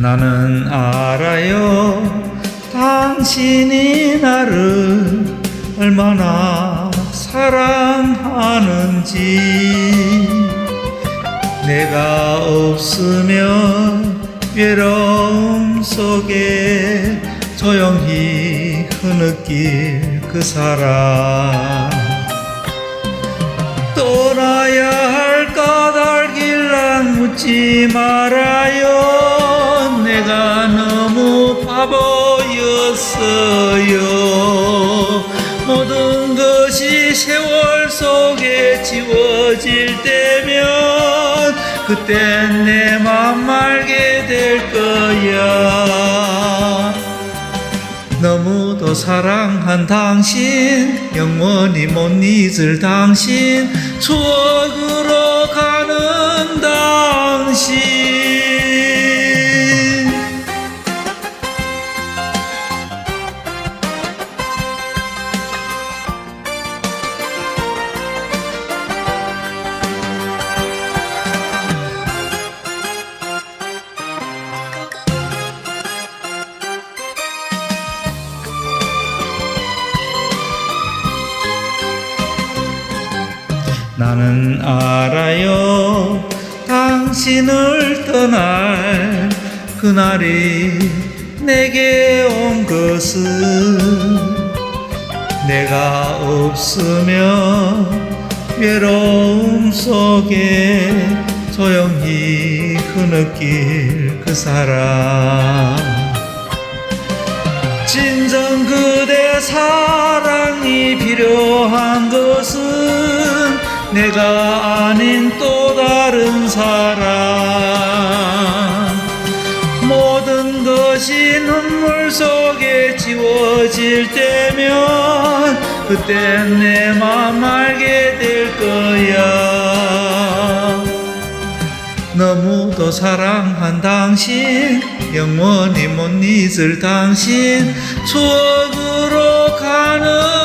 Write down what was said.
나는 알아요. 당신이 나를 얼마나 사랑하는지. 내가 없으면 외로움 속에 조용히 흐느낄 그 사랑 떠나야 할 까닭일랑 묻지 말아요 바보였어요. 모든 것이 세월 속에 지워질 때면 그땐 내 맘 알게 될 거야. 너무도 사랑한 당신 영원히 못 잊을 당신 추억으로 나는 알아요. 당신을 떠날 그날이 내게 온 것은 내가 없으면 외로움 속에 조용히 흐느낄 그 사람. 진정 그대 사랑이 필요한 것은 내가 아닌 또 다른 사람. 모든 것이 눈물 속에 지워질 때면 그땐 내 맘 알게 될 거야. 너무도 사랑한 당신 영원히 못 잊을 당신 추억으로 가는